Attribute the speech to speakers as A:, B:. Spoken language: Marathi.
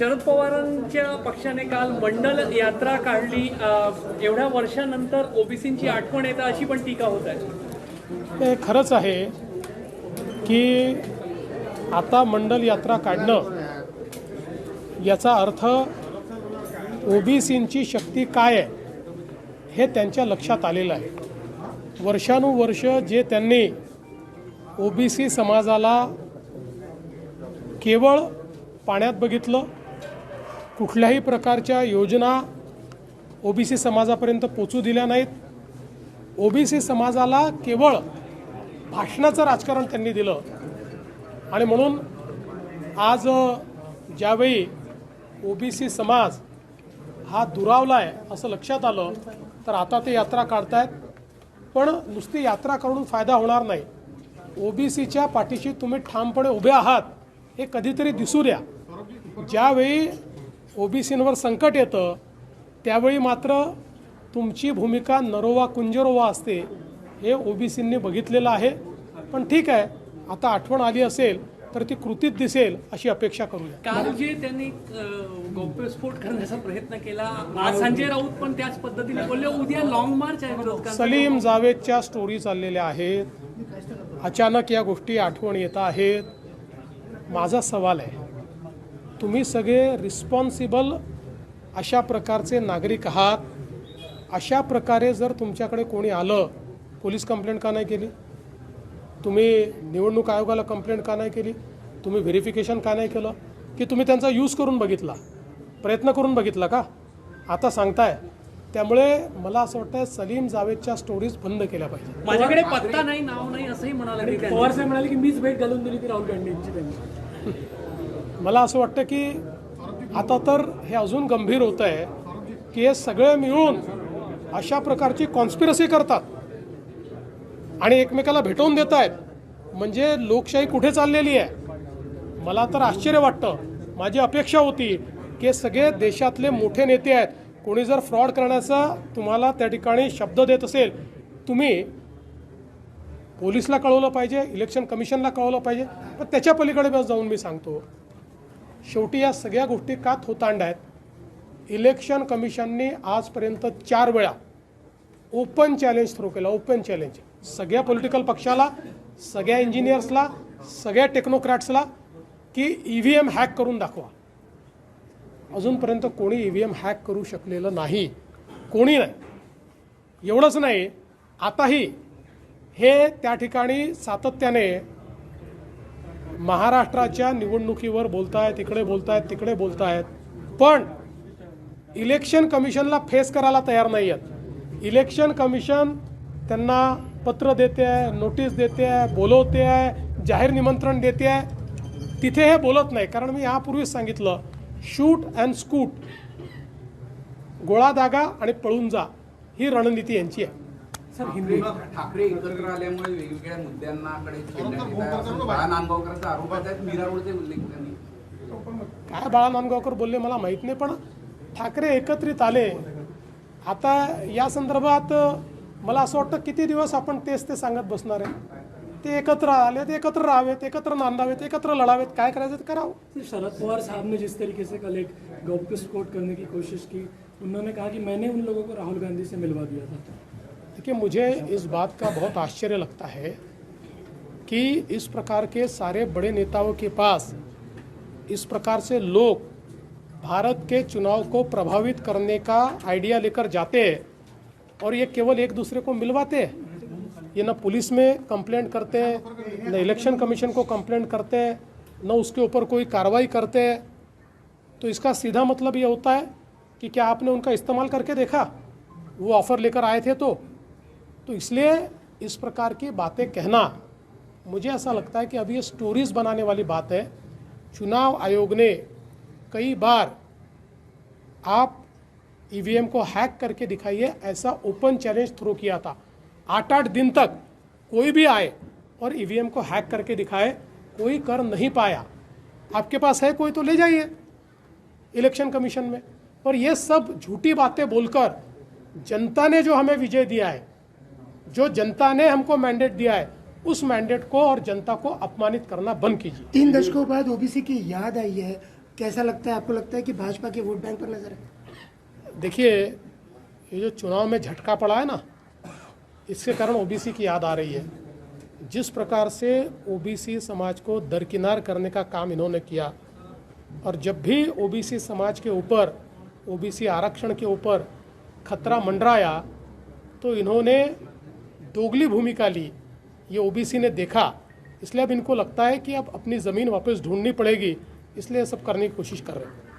A: शरद पवारांच्या पक्षाने काल मंडल यात्रा काढली. एवढ्या वर्षानंतर ओबीसींची आठवण येतं अशी पण टीका होत आहे.
B: ते खरंच आहे की आता मंडल यात्रा काढणं याचा अर्थ ओबीसींची शक्ती काय आहे हे त्यांच्या लक्षात आलेलं आहे. वर्षानुवर्ष जे त्यांनी ओबीसी समाजाला केवळ पाण्यात बघितलं कुठल्याही प्रकारच्या योजना ओबीसी समाजापर्यंत पोचू दिल्या नाहीत. ओबीसी समाजाला केवळ भाषणाचं राजकारण त्यांनी दिलं. आणि म्हणून आज ज्यावेळी ओबीसी समाज हा दुरावला आहे असं लक्षात आलं तर आता ते यात्रा काढतायत. पण नुसती यात्रा करून फायदा होणार नाही. ओबीसीच्या पाठीशी तुम्ही ठामपणे उभे आहात हे कधीतरी दिसू द्या. ज्यावेळी ओबीसींवर संकट येतं त्यावेळी मात्र तुमची भूमिका नरोवा कुंजरोवा असते हे ओबीसींनी बघितलेलं आहे. पण ठीक आहे आता आठवण आली असेल तर ती कृतीत दिसेल अशी अपेक्षा करूया.
A: काल जे त्यांनी गौप्यस्फोट करण्याचा प्रयत्न केला. आज संजय राऊत पण त्याच पद्धतीने बोलले उद्या लॉंग मार्च आहे
B: सलीम जावेदच्या स्टोरी चाललेल्या आहेत. अचानक या गोष्टी आठवण येत आहेत. माझा सवाल आहे तुम्ही सगळे रिस्पॉन्सिबल अशा प्रकारचे नागरिक आहात. अशा प्रकारे जर तुमच्याकडे कोणी आलं पोलीस कंप्लेंट का नाही केली? तुम्ही निवडणूक आयोगाला कंप्लेंट का नाही केली? तुम्ही व्हेरिफिकेशन का नाही केलं? की तुम्ही त्यांचा यूज करून बघितला? प्रयत्न करून बघितला का? आता सांगताय. त्यामुळे मला असं वाटतं सलीम जावेदच्या स्टोरीज बंद केल्या पाहिजे
A: माझ्याकडे पत्ता नाही नाव नाही असंही म्हणाले.
C: पवार साहेब म्हणाले की मीच भेट घालून दिली ती राहुल गांधींची त्यांनी
B: मला असं वाटतं की आता तर हे अजून गंभीर होतं आहे की हे सगळे मिळून अशा प्रकारची कॉन्स्पिरसी करतात. आणि एकमेकाला भेटवून देत आहेत. म्हणजे लोकशाही कुठे चाललेली आहे? मला तर आश्चर्य वाटतं. माझी अपेक्षा होती की सगळे देशातले मोठे नेते आहेत. कोणी जर फ्रॉड करण्याचा तुम्हाला त्या ठिकाणी शब्द देत असेल तुम्ही पोलिसला कळवलं पाहिजे इलेक्शन कमिशनला कळवलं पाहिजे. पण त्याच्या पलीकडे बस जाऊन मी सांगतो शेवटी या सगळ्या गोष्टी का थोतांड आहेत इलेक्शन कमिशनने आजपर्यंत चार वेळा ओपन चॅलेंज थ्रो केला ओपन चॅलेंज सगळ्या पॉलिटिकल पक्षाला सगळ्या इंजिनियर्सला सगळ्या टेक्नोक्रॅट्सला की ई व्ही एम हॅक करून दाखवा. अजूनपर्यंत कोणी ई व्ही एम हॅक करू शकलेलं नाही. कोणी नाही. एवढंच नाही. आताही हे त्या ठिकाणी सातत्याने महाराष्ट्राच्या निवडणुकीवर बोलतायत इकडे बोलतायत तिकडे बोलतायत. पण इलेक्शन कमिशनला फेस करायला तयार नाही आहेत इलेक्शन कमिशन त्यांना पत्र देते आहे नोटीस देते आहे बोलवते आहे जाहीर निमंत्रण देते. आहे तिथे हे बोलत नाही. कारण मी यापूर्वीच सांगितलं शूट अँड स्कूट गोळा दागा आणि पळून जा ही रणनीती यांची आहे.
D: ठाकरे एकत्र आल्यामुळे वेगवेगळ्या मुद्द्यांनाकडे बाळा नांदगावकरांचा आरोप आहे उल्लेख त्यांनी.
B: काय बाळा नांदगावकर बोलले मला माहीत नाही पण ठाकरे एकत्रित आले. आता या संदर्भात मला असं वाटतं किती दिवस आपण तेच ते सांगत बसणार आहे. ते एकत्र आले ते एकत्र राहावेत एकत्र नांदावेत एकत्र लढावेत. काय करायचं ते करावं.
C: शरद पवार साहब ने जिस तरीके से कल एक गौप्य स्फोट करने की कोशिश की उन्होंने कहा कि मैंने उन लोगों को राहुल गांधी से मिलवा दिया था।
B: देखिए, मुझे इस बात का बहुत आश्चर्य लगता है कि इस प्रकार के सारे बड़े नेताओं के पास इस प्रकार से लोग भारत के चुनाव को प्रभावित करने का आइडिया लेकर जाते हैं और ये केवल एक दूसरे को मिलवाते हैं। ये न पुलिस में कंप्लेंट करते हैं, न इलेक्शन कमीशन को कंप्लेंट करते हैं, न उसके ऊपर कोई कार्रवाई करते हैं। तो इसका सीधा मतलब ये होता है कि क्या आपने उनका इस्तेमाल करके देखा? वो ऑफ़र लेकर आए थे तो तो इसलिए इस प्रकार की बातें कहना, मुझे ऐसा लगता है कि अभी ये स्टोरीज बनाने वाली बात है। चुनाव आयोग ने कई बार आप ईवीएम को हैक करके दिखाइए, ऐसा ओपन चैलेंज थ्रो किया था। आठ आठ दिन तक कोई भी आए और ईवीएम को हैक करके दिखाए, कोई कर नहीं पाया। आपके पास है कोई तो ले जाइए इलेक्शन कमीशन में। पर ये सब झूठी बातें बोलकर जनता ने जो हमें विजय दिया है जो जनता ने हमको मैंडेट दिया है उस मैंडेट को और जनता को अपमानित करना बंद कीजिए।
E: तीन दशकों बाद ओबीसी की याद आई है कैसा लगता है आपको लगता है कि भाजपा के वोट बैंक पर नज़र है?
B: देखिए ये जो चुनाव में झटका पड़ा है ना इसके कारण ओबीसी की याद आ रही है। जिस प्रकार से ओबीसी समाज को दरकिनार करने का काम इन्होंने किया और जब भी ओबीसी समाज के ऊपर ओबीसी आरक्षण के ऊपर खतरा मंडराया तो इन्होंने दोगली भूमिका ली ये ओबीसी ने देखा। इसलिए अब इनको लगता है कि अब अपनी ज़मीन वापस ढूंढनी पड़ेगी इसलिए सब करने की कोशिश कर रहे हैं।